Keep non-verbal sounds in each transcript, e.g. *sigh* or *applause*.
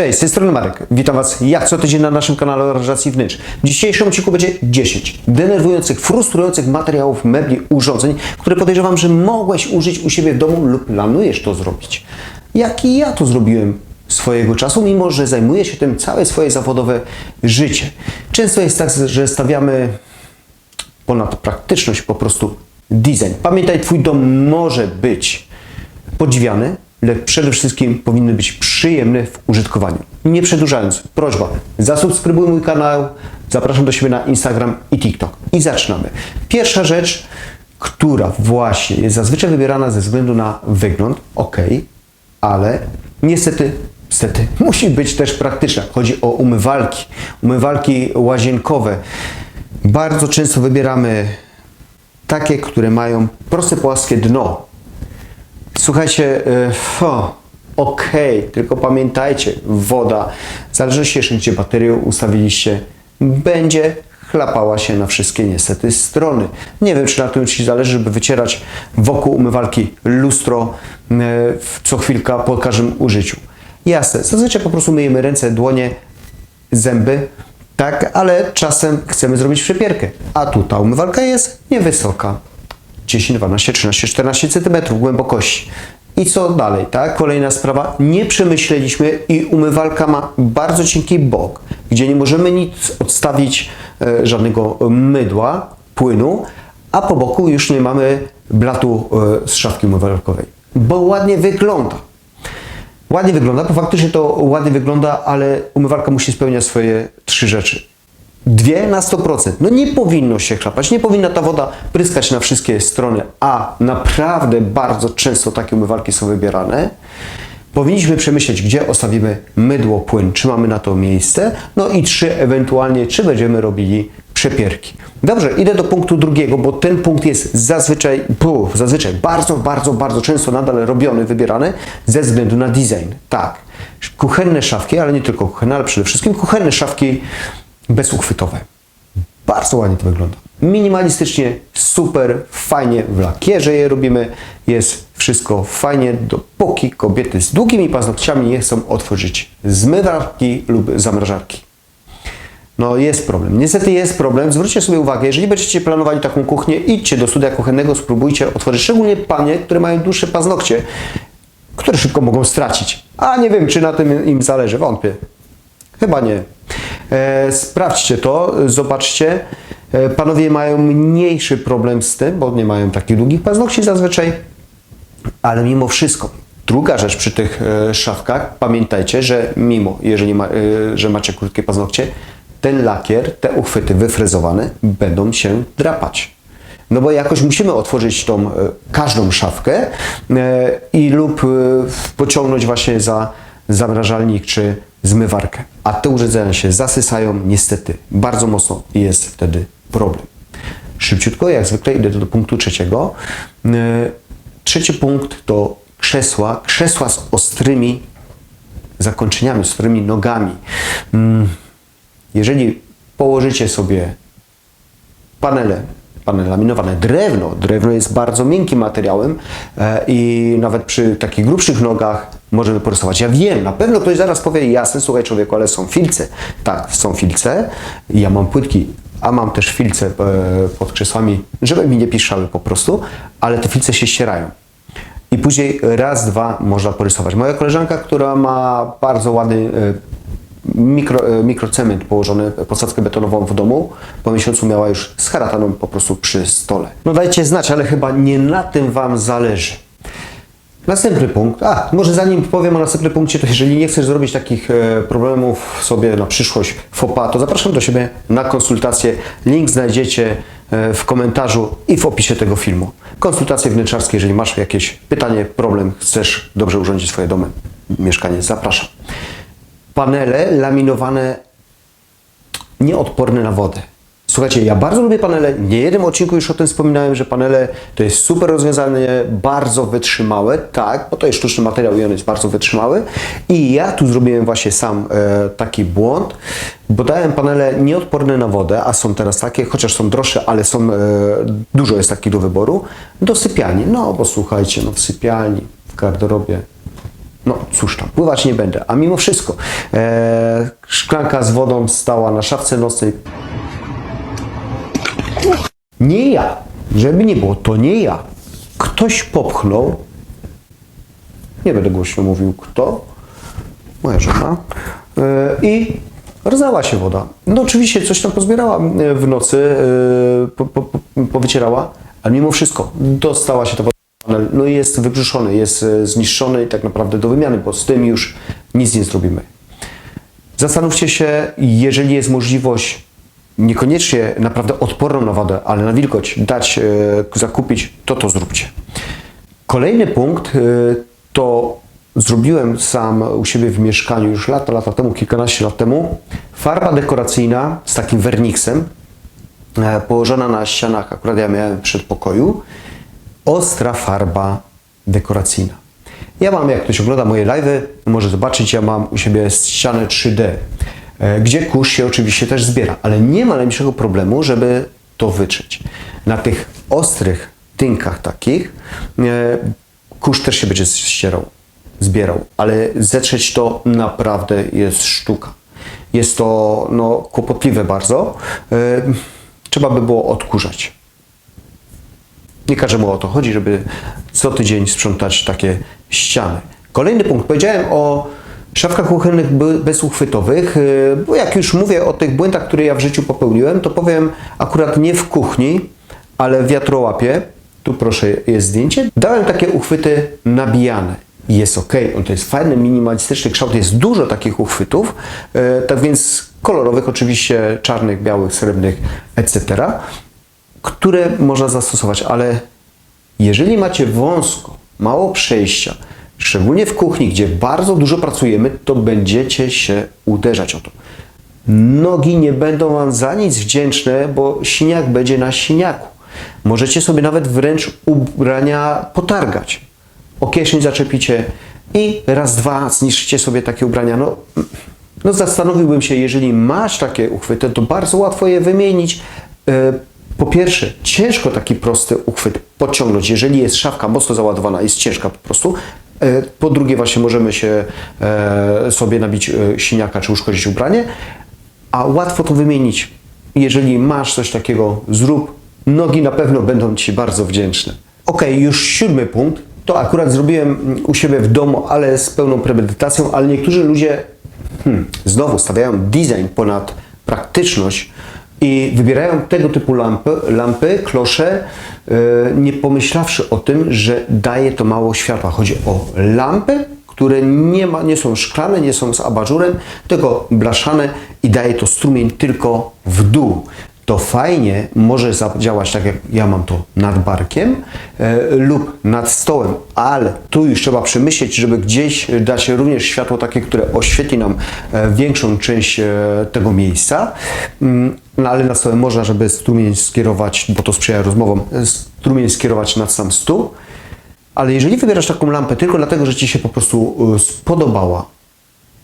Cześć, z tej strony Marek. Witam Was jak co tydzień na naszym kanale Aranżacji Wnętrz. W dzisiejszym odcinku będzie 10 denerwujących, frustrujących materiałów, mebli, urządzeń, które podejrzewam, że mogłeś użyć u siebie w domu lub planujesz to zrobić. Jak i ja to zrobiłem swojego czasu, mimo że zajmuję się tym całe swoje zawodowe życie. Często jest tak, że stawiamy ponad praktyczność po prostu design. Pamiętaj, Twój dom może być podziwiany, lecz przede wszystkim powinny być przyjemne w użytkowaniu. Nie przedłużając, prośba, zasubskrybuj mój kanał, zapraszam do siebie na Instagram i TikTok. I zaczynamy. Pierwsza rzecz, która właśnie jest zazwyczaj wybierana ze względu na wygląd, ok, ale niestety, niestety *laughs* musi być też praktyczna. Chodzi o umywalki, umywalki łazienkowe. Bardzo często wybieramy takie, które mają proste, płaskie dno. Słuchajcie, e, o, okej, tylko pamiętajcie, woda, w zależności jeszcze gdzie baterię ustawiliście, będzie chlapała się na wszystkie niestety strony. Nie wiem, czy na tym Ci zależy, żeby wycierać wokół umywalki lustro e, co chwilka po każdym użyciu. Jasne, zazwyczaj po prostu myjemy ręce, dłonie, zęby, tak, ale czasem chcemy zrobić przepierkę, a tu ta umywalka jest niewysoka. 10, 12, 13, 14 cm głębokości. I co dalej, tak? Kolejna sprawa, nie przemyśleliśmy i umywalka ma bardzo cienki bok, gdzie nie możemy nic odstawić, e, żadnego mydła, płynu, a po boku już nie mamy blatu e, z szafki umywalkowej, bo ładnie wygląda. Ładnie wygląda, bo faktycznie to ładnie wygląda, ale umywalka musi spełniać swoje trzy rzeczy. Dwie na 100%. No nie powinno się chlapać, nie powinna ta woda pryskać na wszystkie strony, a naprawdę bardzo często takie umywalki są wybierane. Powinniśmy przemyśleć, gdzie ostawimy mydło, płyn, czy mamy na to miejsce. No i trzy, ewentualnie, czy będziemy robili przepierki. Dobrze, idę do punktu drugiego, bo ten punkt jest zazwyczaj, pu, zazwyczaj bardzo, bardzo, bardzo często nadal robiony, wybierany ze względu na design. Tak, kuchenne szafki, ale nie tylko kuchenne, ale przede wszystkim kuchenne szafki bezuchwytowe. Bardzo ładnie to wygląda. Minimalistycznie, super, fajnie w lakierze je robimy. Jest wszystko fajnie, dopóki kobiety z długimi paznokciami nie chcą otworzyć zmywarki lub zamrażarki. No jest problem. Niestety jest problem. Zwróćcie sobie uwagę, jeżeli będziecie planowali taką kuchnię, idźcie do studia kuchennego, spróbujcie otworzyć, szczególnie panie, które mają dłuższe paznokcie, które szybko mogą stracić. A nie wiem, czy na tym im zależy, wątpię. Chyba nie. E, sprawdźcie to, zobaczcie. E, panowie mają mniejszy problem z tym, bo nie mają takich długich paznokci zazwyczaj, ale mimo wszystko. Druga rzecz przy tych e, szafkach, pamiętajcie, że mimo, jeżeli ma, że macie krótkie paznokcie, ten lakier, te uchwyty wyfrezowane będą się drapać. No bo jakoś musimy otworzyć tą każdą szafkę i lub pociągnąć właśnie za zamrażalnik czy zmywarkę. A te urządzenia się zasysają niestety bardzo mocno i jest wtedy problem. Szybciutko, jak zwykle idę do punktu trzeciego. E, Trzeci punkt to krzesła. Krzesła z ostrymi zakończeniami, z ostrymi nogami. Mm, Jeżeli położycie sobie panele, panele laminowane, drewno, drewno jest bardzo miękkim materiałem e, i nawet przy takich grubszych nogach możemy porysować. Ja wiem, na pewno ktoś zaraz powie, jasne, słuchaj człowieku, ale są filce. Tak, są filce, ja mam płytki, a mam też filce e, pod krzesłami, żeby mi nie piszczały po prostu, ale te filce się ścierają. I później raz, dwa można porysować. Moja koleżanka, która ma bardzo ładny e, mikro, e, mikrocement położony, posadzkę betonową w domu, po miesiącu miała już z harataną po prostu przy stole. No dajcie znać, ale chyba nie na tym Wam zależy. Następny punkt. A, może zanim powiem o następnym punkcie, to jeżeli nie chcesz zrobić takich e, problemów sobie na przyszłość FOPA, to zapraszam do siebie na konsultację. Link znajdziecie e, w komentarzu i w opisie tego filmu. Konsultacje wnętrzarskie, jeżeli masz jakieś pytanie, problem, chcesz dobrze urządzić swoje domy, mieszkanie, zapraszam. Panele laminowane nieodporne na wodę. Słuchajcie, ja bardzo lubię panele. Nie jednym odcinku już o tym wspominałem, że panele to jest super rozwiązanie, bardzo wytrzymałe, tak, bo to jest sztuczny materiał i on jest bardzo wytrzymały. I ja tu zrobiłem właśnie sam e, taki błąd, bo dałem panele nieodporne na wodę, a są teraz takie, chociaż są droższe, ale są, e, dużo jest takich do wyboru, do sypialni. No bo słuchajcie, no w sypialni, w garderobie No cóż tam, pływać nie będę, a mimo wszystko e, szklanka z wodą stała na szafce nocnej. Nie ja, żeby nie było, to nie ja. Ktoś popchnął, nie będę głośno mówił kto, moja żona, e, i rozlała się woda. No oczywiście coś tam pozbierała e, w nocy, e, po, po, po, powycierała, ale mimo wszystko dostała się ta woda. No i jest wybrzuszony, jest e, zniszczony i tak naprawdę do wymiany, bo z tym już nic nie zrobimy. Zastanówcie się, jeżeli jest możliwość niekoniecznie naprawdę odporną na wodę, ale na wilgoć dać, e, zakupić, to to zróbcie. Kolejny punkt e, to zrobiłem sam u siebie w mieszkaniu już lata, lata temu, kilkanaście lat temu. Farba dekoracyjna z takim werniksem, położona na ścianach, akurat ja miałem w przedpokoju, ostra farba dekoracyjna. Ja mam, jak ktoś ogląda moje live'y, może zobaczyć, ja mam u siebie ścianę 3D, e, gdzie kurz się oczywiście też zbiera, ale nie ma najmniejszego problemu, żeby to wyczyć. Na tych ostrych tynkach takich e, kurz też się będzie ścierał, zbierał, ale zetrzeć to naprawdę jest sztuka. Jest to no, kłopotliwe bardzo. E, Trzeba by było odkurzać. Nie każdemu o to chodzi, żeby co tydzień sprzątać takie ściany. Kolejny punkt. Powiedziałem o szafkach kuchennych bezuchwytowych, yy, bo jak już mówię o tych błędach, które ja w życiu popełniłem, to powiem akurat nie w kuchni, ale w wiatrołapie. Tu proszę jest zdjęcie. Dałem takie uchwyty nabijane. Jest ok, on to jest fajny, minimalistyczny kształt, jest dużo takich uchwytów, yy, tak więc kolorowych, oczywiście czarnych, białych, srebrnych, etc które można zastosować, ale jeżeli macie wąsko, mało przejścia, szczególnie w kuchni, gdzie bardzo dużo pracujemy, to będziecie się uderzać o to. Nogi nie będą Wam za nic wdzięczne, bo siniak będzie na siniaku. Możecie sobie nawet wręcz ubrania potargać. O kieszeń zaczepicie i raz, dwa zniszczycie sobie takie ubrania. No, no zastanowiłbym się, jeżeli masz takie uchwyty, to bardzo łatwo je wymienić. Po pierwsze, ciężko taki prosty uchwyt podciągnąć, jeżeli jest szafka mocno załadowana, jest ciężka po prostu. E, Po drugie, właśnie możemy się e, sobie nabić e, siniaka czy uszkodzić ubranie, a łatwo to wymienić. Jeżeli masz coś takiego, zrób. Nogi na pewno będą Ci bardzo wdzięczne. Ok, już siódmy punkt. To akurat zrobiłem mm, u siebie w domu, ale z pełną premedytacją, ale niektórzy ludzie hmm, znowu stawiają design ponad praktyczność i wybierają tego typu lampy, lampy klosze, yy, nie pomyślawszy o tym, że daje to mało światła. Chodzi o lampy, które nie, ma, nie są szklane, nie są z abażurem, tylko blaszane i daje to strumień tylko w dół. To fajnie może zadziałać tak, jak ja mam to nad barkiem e, lub nad stołem, ale tu już trzeba przemyśleć, żeby gdzieś dać również światło takie, które oświetli nam e, większą część e, tego miejsca. Mm, No ale na stole można, żeby strumień skierować, bo to sprzyja rozmowom, strumień skierować nad sam stół. Ale jeżeli wybierasz taką lampę tylko dlatego, że Ci się po prostu y, spodobała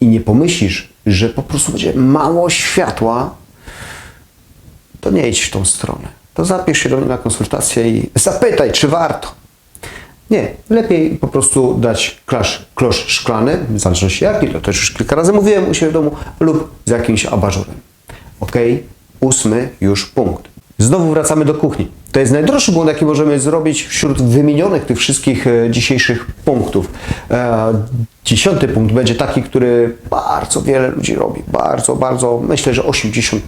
i nie pomyślisz, że po prostu będzie mało światła, to nie idź w tą stronę. To zapisz się do mnie na konsultację i zapytaj, czy warto. Nie, lepiej po prostu dać klasz, klosz szklany, w zależności jaki, to też już kilka razy mówiłem u siebie w domu, lub z jakimś abażurem. Ok, ósmy już punkt. Znowu wracamy do kuchni. To jest najdroższy błąd, jaki możemy zrobić wśród wymienionych tych wszystkich e, dzisiejszych punktów. E, dziesiąty punkt będzie taki, który bardzo wiele ludzi robi. Bardzo, bardzo, myślę, że 80%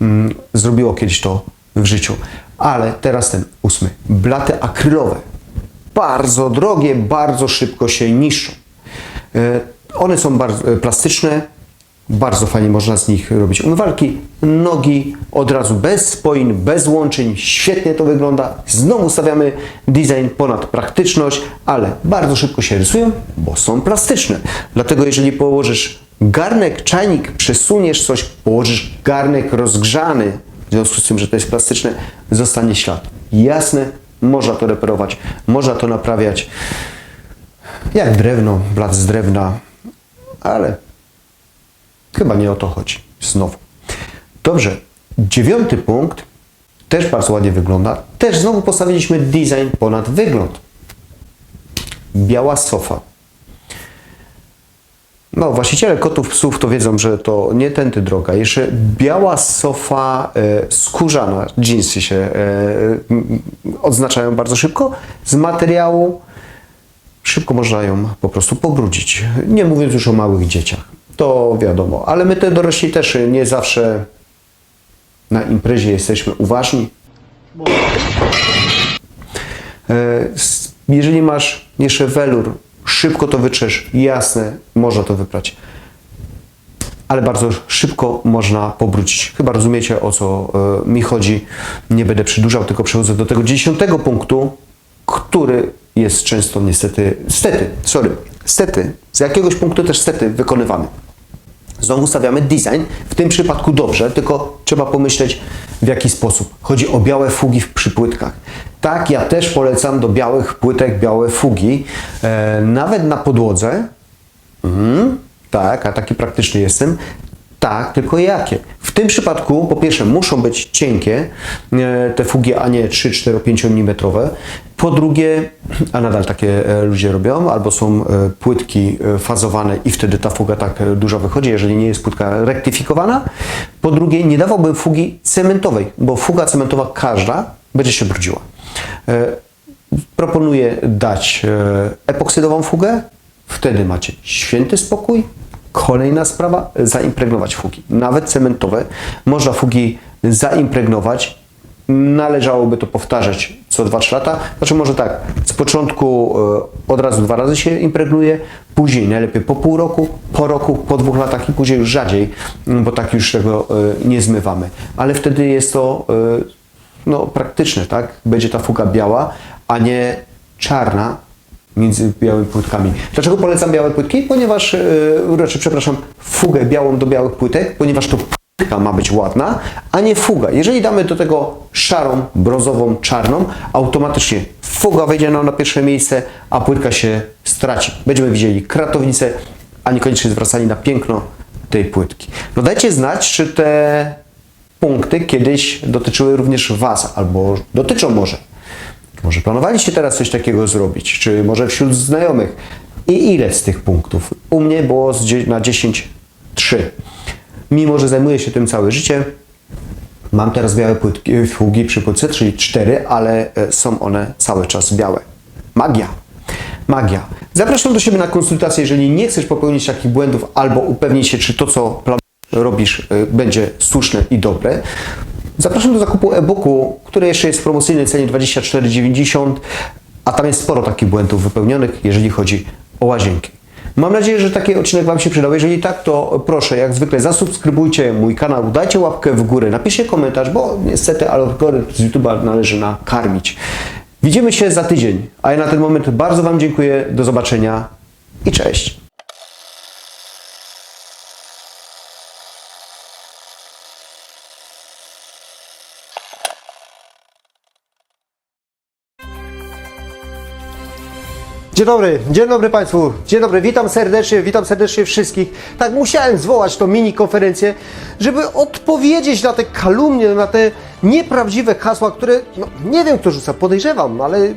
mm, zrobiło kiedyś to w życiu. Ale teraz ten ósmy. Blaty akrylowe. Bardzo drogie, bardzo szybko się niszczą. E, One są bardzo plastyczne, bardzo fajnie można z nich robić umywalki, nogi, od razu bez spoin, bez łączeń, świetnie to wygląda. Znowu stawiamy design ponad praktyczność, ale bardzo szybko się rysują, bo są plastyczne. Dlatego jeżeli położysz garnek, czajnik, przesuniesz coś, położysz garnek rozgrzany, w związku z tym, że to jest plastyczne, zostanie ślad. Jasne, można to reperować, można to naprawiać. Jak drewno, blat z drewna, ale Chyba nie o to chodzi. Znowu. Dobrze. Dziewiąty punkt też bardzo ładnie wygląda. Też znowu postawiliśmy design ponad wygląd. Biała sofa. No, właściciele kotów, psów to wiedzą, że to nie tędy droga. Jeszcze biała sofa e, skórzana, dżinsy się e, odznaczają bardzo szybko, z materiału szybko można ją po prostu pobrudzić. Nie mówiąc już o małych dzieciach. To wiadomo, ale my te dorośli też nie zawsze na imprezie jesteśmy uważni. E, Jeżeli masz jeszcze welur, szybko to wytrzesz, jasne, można to wyprać. Ale bardzo szybko można pobrudzić. Chyba rozumiecie o co e, mi chodzi. Nie będę przedłużał, tylko przechodzę do tego dziesiątego punktu, który jest często niestety, stety, sorry, stety, z jakiegoś punktu też stety wykonywany. Znowu stawiamy design, w tym przypadku dobrze, tylko trzeba pomyśleć w jaki sposób. Chodzi o białe fugi w przypłytkach. Tak, ja też polecam do białych płytek białe fugi, e, nawet na podłodze. Mhm, tak, a taki praktyczny jestem. Tak, tylko jakie? W tym przypadku, po pierwsze, muszą być cienkie e, te fugi, a nie 3, 4, 5 mm. Po drugie, a nadal takie e, ludzie robią, albo są e, płytki fazowane i wtedy ta fuga tak dużo wychodzi, jeżeli nie jest płytka rektyfikowana. Po drugie, nie dawałbym fugi cementowej, bo fuga cementowa każda będzie się brudziła. Proponuję dać epoksydową fugę, wtedy macie święty spokój. Kolejna sprawa, zaimpregnować fugi. Nawet cementowe można fugi zaimpregnować. Należałoby to powtarzać co 2-3 lata. Znaczy może tak, z początku e, od razu dwa razy się impregnuje, później najlepiej po pół roku, po roku, po dwóch latach i później już rzadziej, m, bo tak już tego e, nie zmywamy. Ale wtedy jest to e, no, praktyczne, tak? Będzie ta fuga biała, a nie czarna między białymi płytkami. Dlaczego polecam białe płytki? Ponieważ, yy, znaczy, przepraszam, fugę białą do białych płytek, ponieważ to płytka ma być ładna, a nie fuga. Jeżeli damy do tego szarą, brązową, czarną, automatycznie fuga wejdzie nam na pierwsze miejsce, a płytka się straci. Będziemy widzieli kratownicę, a niekoniecznie zwracali na piękno tej płytki. No dajcie znać, czy te punkty kiedyś dotyczyły również Was, albo dotyczą może. Może planowaliście teraz coś takiego zrobić, czy może wśród znajomych. I ile z tych punktów? U mnie było na 10 3. Mimo, że zajmuję się tym całe życie, mam teraz białe płytki, fugi przy płytce, czyli 4, ale e, są one cały czas białe. Magia. Magia. Zapraszam do siebie na konsultację, jeżeli nie chcesz popełnić takich błędów albo upewnić się, czy to, co robisz, y, będzie słuszne i dobre. Zapraszam do zakupu e-booku, który jeszcze jest w promocyjnej cenie 24,90, a tam jest sporo takich błędów wypełnionych, jeżeli chodzi o łazienki. Mam nadzieję, że taki odcinek Wam się przydał. Jeżeli tak, to proszę, jak zwykle, zasubskrybujcie mój kanał, dajcie łapkę w górę, napiszcie komentarz, bo niestety algorytm z YouTube'a należy nakarmić. Widzimy się za tydzień, a ja na ten moment bardzo Wam dziękuję. Do zobaczenia i cześć. Dzień dobry, dzień dobry Państwu, dzień dobry, witam serdecznie, witam serdecznie wszystkich. Tak, musiałem zwołać tą mini konferencję, żeby odpowiedzieć na te kalumnie, na te nieprawdziwe hasła, które, no, nie wiem kto rzuca, podejrzewam, ale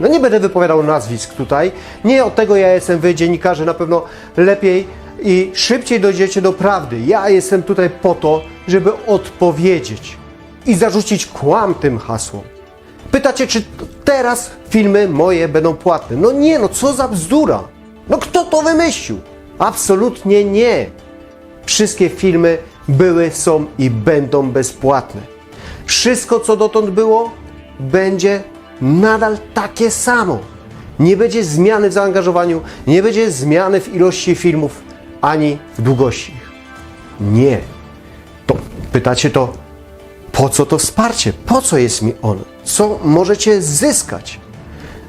no nie będę wypowiadał nazwisk tutaj. Nie od tego ja jestem, wy dziennikarze na pewno lepiej i szybciej dojdziecie do prawdy. Ja jestem tutaj po to, żeby odpowiedzieć i zarzucić kłam tym hasłom. Pytacie, czy teraz filmy moje będą płatne? No nie, no co za bzdura! No kto to wymyślił? Absolutnie nie. Wszystkie filmy były, są i będą bezpłatne. Wszystko, co dotąd było, będzie nadal takie samo. Nie będzie zmiany w zaangażowaniu, nie będzie zmiany w ilości filmów, ani w długości. Nie. To pytacie to, po co to wsparcie? Po co jest mi ono? Co możecie zyskać?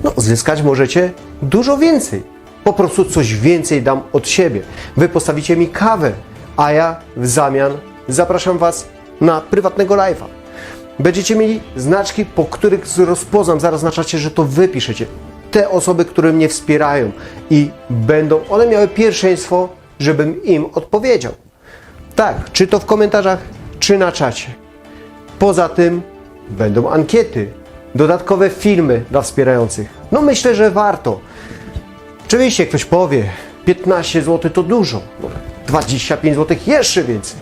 No, zyskać możecie dużo więcej. Po prostu coś więcej dam od siebie. Wy postawicie mi kawę, a ja w zamian zapraszam Was na prywatnego live'a. Będziecie mieli znaczki, po których rozpoznam, zaraz znaczacie, że to Wy piszecie. Te osoby, które mnie wspierają i będą, one miały pierwszeństwo, żebym im odpowiedział. Tak, czy to w komentarzach, czy na czacie. Poza tym będą ankiety, dodatkowe filmy dla wspierających. No myślę, że warto. Oczywiście ktoś powie, 15 zł to dużo. 25 zł jeszcze więcej.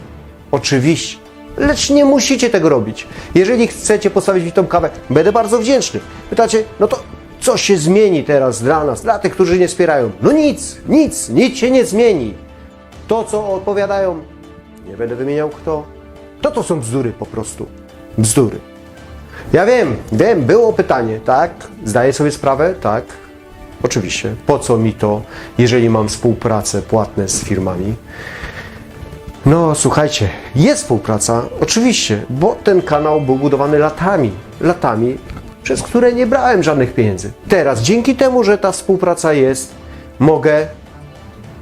Oczywiście. Lecz nie musicie tego robić. Jeżeli chcecie postawić mi tą kawę, będę bardzo wdzięczny. Pytacie, no to co się zmieni teraz dla nas, dla tych, którzy nie wspierają? No nic, nic, nic się nie zmieni. To, co odpowiadają, nie będę wymieniał kto, to to są bzdury po prostu. Bzdury. Ja wiem, wiem, było pytanie, tak? Zdaję sobie sprawę, tak? Oczywiście. Po co mi to, jeżeli mam współpracę płatne z firmami? No, słuchajcie, jest współpraca, oczywiście, bo ten kanał był budowany latami, latami, przez które nie brałem żadnych pieniędzy. Teraz, dzięki temu, że ta współpraca jest, mogę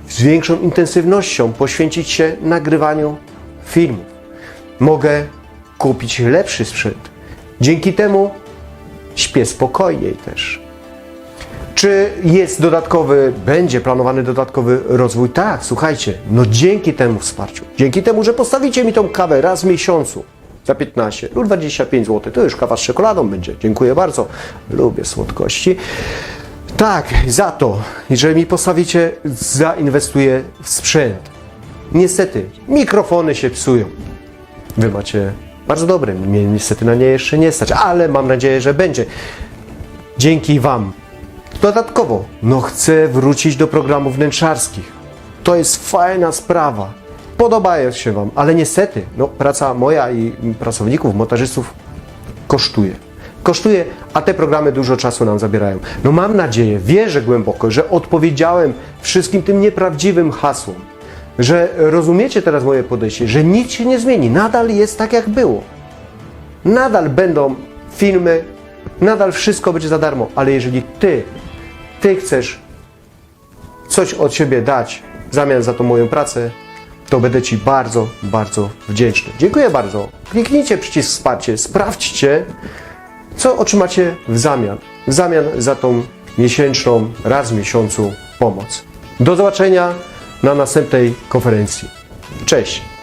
z większą intensywnością poświęcić się nagrywaniu filmów. Mogę kupić lepszy sprzęt. Dzięki temu śpię spokojniej też. Czy jest dodatkowy, będzie planowany dodatkowy rozwój? Tak, słuchajcie, no dzięki temu wsparciu, dzięki temu, że postawicie mi tą kawę raz w miesiącu za 15 lub 25 zł, to już kawa z czekoladą będzie. Dziękuję bardzo. Lubię słodkości. Tak, za to, że mi postawicie, zainwestuję w sprzęt. Niestety, mikrofony się psują. Wy macie bardzo dobre, mnie niestety na nie jeszcze nie stać, ale mam nadzieję, że będzie. Dzięki Wam. Dodatkowo, no chcę wrócić do programów wnętrzarskich. To jest fajna sprawa. Podobają się Wam, ale niestety, no praca moja i pracowników, montażystów kosztuje. Kosztuje, a te programy dużo czasu nam zabierają. No mam nadzieję, wierzę głęboko, że odpowiedziałem wszystkim tym nieprawdziwym hasłom, że rozumiecie teraz moje podejście, że nic się nie zmieni, nadal jest tak jak było. Nadal będą filmy, nadal wszystko będzie za darmo, ale jeżeli ty, ty chcesz coś od siebie dać w zamian za tą moją pracę, to będę Ci bardzo, bardzo wdzięczny. Dziękuję bardzo. Kliknijcie przycisk wsparcie, sprawdźcie, co otrzymacie w zamian. W zamian za tą miesięczną, raz w miesiącu pomoc. Do zobaczenia na następnej konferencji. Cześć!